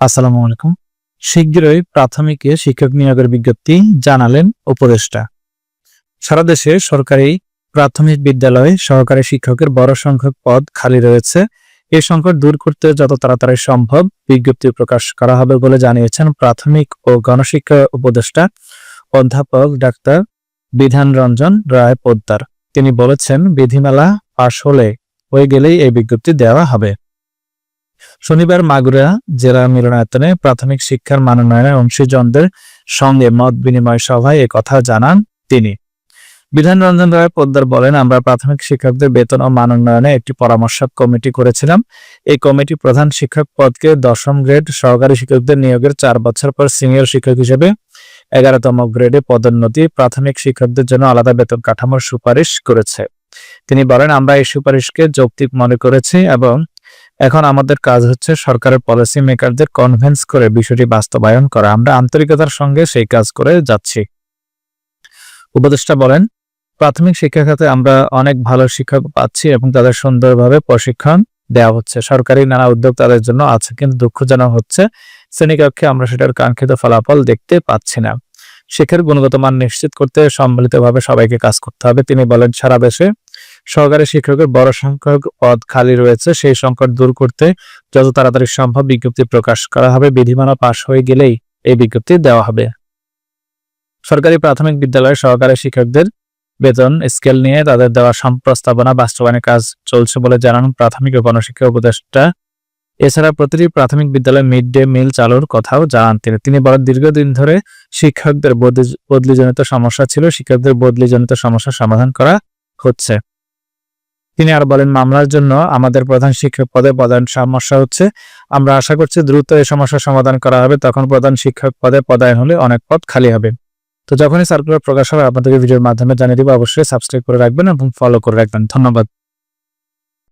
আসসালামু আলাইকুম। শীঘ্রই প্রাথমিকে শিক্ষক নিয়োগের বিজ্ঞপ্তি জানালেন উপদেষ্টা। সারা দেশে সরকারি প্রাথমিক বিদ্যালয়ে সহকারী শিক্ষকের বড় সংখ্যক পদ খালি রয়েছে। এ সংকট দূর করতে যত তাড়াতাড়ি সম্ভব বিজ্ঞপ্তি প্রকাশ করা হবে বলে জানিয়েছেন প্রাথমিক ও গণশিক্ষা উপদেষ্টা অধ্যাপক ডাক্তার বিধান রঞ্জন রায় পোদ্দার। তিনি বলেছেন, বিধিমালা পাশ হলে হয়ে গেলেই এই বিজ্ঞপ্তি দেওয়া হবে। শনিবার মাগুরা জেলা মিলনায়তনে প্রাথমিক শিক্ষার মানোন্নয়নের অংশীজনদের সঙ্গে মত বিনিময় সভায় কথা জানান তিনি। বিধান রঞ্জন রায় পোদ্দার বলেন, আমরা প্রাথমিক শিক্ষকদের বেতন ও মানোন্নয়নে একটি পরামর্শ কমিটি করেছিলাম। এই কমিটি প্রধান শিক্ষক পদকে দশম গ্রেড সহকারী শিক্ষকদের নিয়োগের চার বছর পর সিনিয়র শিক্ষক হিসেবে এগারোতম গ্রেডে পদোন্নতি প্রাথমিক শিক্ষকদের জন্য আলাদা বেতন কাঠামোর সুপারিশ করেছে। তিনি বলেন, আমরা এই সুপারিশকে যৌক্তিক মনে করেছি এবং এখন আমাদের কাজ হচ্ছে সরকারের পলিসি মেকারদের কনভেন্স করে বিষয়টি বাস্তবায়ন করা। আমরা আন্তরিকতার সঙ্গে সেই কাজ করে যাচ্ছি। উপদেষ্টা বলেন, প্রাথমিক শিক্ষা খাতে আমরা অনেক ভালো শিক্ষক পাচ্ছি এবং তাদের সুন্দরভাবে প্রশিক্ষণ দেওয়া হচ্ছে। সরকারি নানা উদ্যোগ তাদের জন্য আছে, কিন্তু দুঃখজনক হচ্ছে, শ্রেণীকক্ষে আমরা সেটার কাঙ্ক্ষিত ফলাফল দেখতে পাচ্ছি না। শিক্ষার গুণগত মান নিশ্চিত করতে সম্মিলিতভাবে সবাইকে কাজ করতে হবে। তিনি বলেন, সারা দেশে সহকারী শিক্ষকের বড় সংখ্যক পদ খালি রয়েছে। সেই সংকট দূর করতে যত তাড়াতাড়ি সম্ভব বিজ্ঞপ্তি প্রকাশ করা হবে। বিধিমালা পাশ হয়ে গেলেই এই বিজ্ঞপ্তি দেওয়া হবে। সরকারি প্রাথমিক বিদ্যালয়ের সহকারী শিক্ষকদের বেতন স্কেল নিয়ে তাদের দেওয়া সম্প্রস্তাবনা বাস্তবায়নের কাজ চলছে বলে জানান প্রাথমিক ও গণশিক্ষা উপদেষ্টা। এছাড়া প্রতিটি প্রাথমিক বিদ্যালয়ে মিড ডে মিল চালুর কথাও জানান তিনি। তিনি বলেন, দীর্ঘদিন ধরে শিক্ষকদের বদলি- বদলিজনিত সমস্যা ছিল। শিক্ষকদের বদলিজনিত সমস্যার সমাধান করা হচ্ছে। তিনি আর বলেন, মামলার জন্য আমাদের প্রধান শিক্ষক পদে প্রধান সমস্যা হচ্ছে, আমরা আশা করছি দ্রুত এই সমস্যার সমাধান করা হবে, তখন প্রধান শিক্ষক পদে পদায়ন হলে অনেক পদ খালি হবে। তো যখনই সার্কুলার প্রকাশ হবে, আপনাদেরকে ভিডিওর মাধ্যমে জানিয়ে দিব, অবশ্যই সাবস্ক্রাইব করে রাখবেন এবং ফলো করে রাখবেন। ধন্যবাদ।